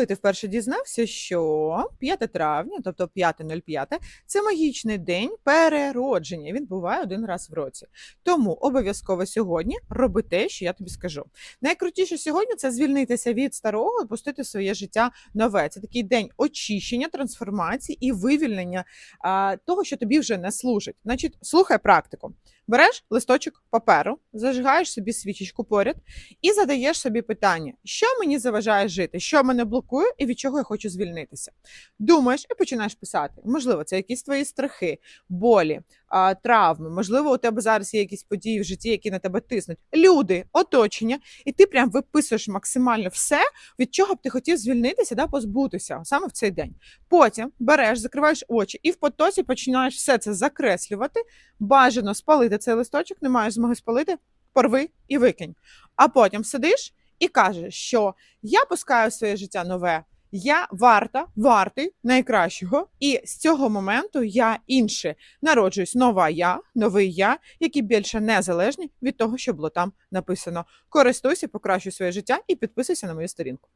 Коли ти вперше дізнався, що 5 травня, тобто 5.05, це магічний день переродження. Він буває один раз в році. Тому обов'язково сьогодні роби те, що я тобі скажу. Найкрутіше сьогодні це звільнитися від старого і пустити своє життя нове. Це такий день очищення, трансформації і вивільнення а, того, що тобі вже не служить. Значить, слухай практику. Береш листочок паперу, зажигаєш собі свічечку поряд і задаєш собі питання, що мені заважає жити, що мене блокує і від чого я хочу звільнитися. Думаєш і починаєш писати. Можливо, це якісь твої страхи, болі, травми. Можливо, у тебе зараз є якісь події в житті, які на тебе тиснуть. Люди, оточення, і ти прям виписуєш максимально все, від чого б ти хотів звільнитися, да, позбутися саме в цей день. Потім береш, закриваєш очі і в потоці починаєш все це закреслювати. Бажано спалити цей листочок, не маєш змоги спалити, порви і викинь. А потім сидиш і каже, що я пускаю своє життя нове. Я варта, вартий найкращого, і з цього моменту я інше народжуюсь нова я, новий я, які більше незалежні від того, що було там написано. Користуйся, покращуй своє життя і підписуйся на мою сторінку.